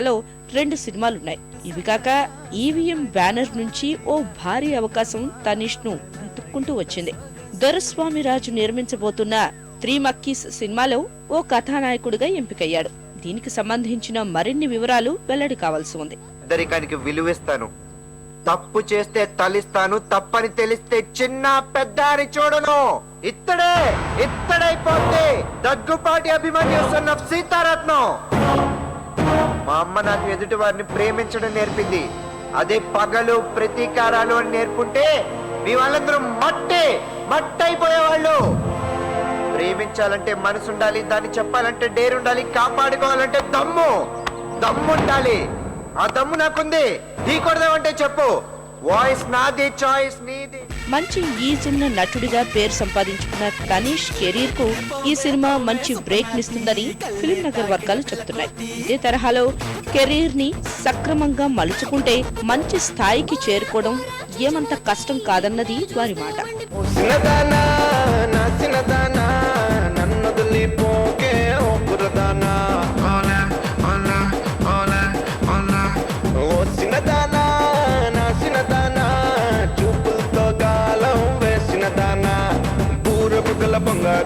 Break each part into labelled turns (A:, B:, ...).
A: తరహాలో రెండు సినిమాలున్నాయి. ఇవి కాక ఈవీఎం బ్యానర్ నుంచి ఓ భారీ అవకాశం తనిష్ను వెతుక్కుంటూ వచ్చింది. దొరస్వామి రాజు నిర్మించబోతున్న త్రీ మక్కీస్ సినిమాలో ఓ కథానాయకుడిగా ఎంపికయ్యాడు. దీనికి సంబంధించిన మరిన్ని వివరాలు వెల్లడి కావాల్సి ఉంది.
B: పెద్దరికానికి విలువిస్తాను. తప్పు చేస్తే తలిస్తాను తప్పని తెలిస్తే చిన్న పెద్ద అని చూడను. ఇత్తడే ఇత్తడైపోతే దగ్గుపాటి అభిమన్యు సీతారత్నం. అమ్మ నాకు ఎదుటి వారిని ప్రేమించడం నేర్పింది. అదే పగలు ప్రతీకారాలు అని నేర్పుంటే మీ వాళ్ళందరూ మట్టే మట్టయిపోయేవాళ్ళు. ప్రేమించాలంటే మనసు ఉండాలి దాన్ని చెప్పాలంటే డేరు ఉండాలి కాపాడుకోవాలంటే దమ్ము దమ్ము ఉండాలి ఆ దమ్ము నాకుంది. ఢీకొడదామంటే చెప్పు. వాయిస్ నాది చాయిస్ నీది.
A: మంచి ఈజిన్న నటుడిగా పేరు సంపాదించుకున్న తనీష్ కెరీర్కు ఈ సినిమా మంచి బ్రేక్ నిస్తుందని ఫిల్మ్ నగర్ వర్గాలు చెబుతున్నాయి. ఇదే తరహాలో కెరీర్ని సక్రమంగా మలుచుకుంటే మంచి స్థాయికి చేరుకోవడం ఏమంత కష్టం కాదన్నది వారి మాట.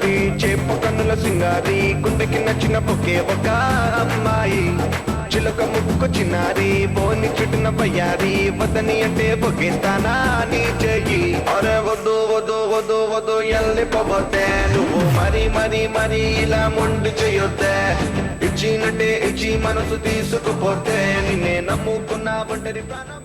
C: బంగారి చేప కన్నుల సింగారి గుండెకి నచ్చిన ఒకే ఒక అమ్మాయి. చిలక ముక్కు చిన్నారి బోని చుట్టిన పయ్యారి వదని అంటే బొగేస్తానా నీ చెయ్యి. అరే వద్దు వద్దు వద్దు వద్దు ఎల్లిపోతే నువ్వు మరి మరి మరి ఇలా ముందు చేయొద్దే. ఇచ్చినట్టే ఇచ్చి మనసు తీసుకుపోతే నిన్నే నమ్ముకున్నా ఒంటరి ప్రాణం.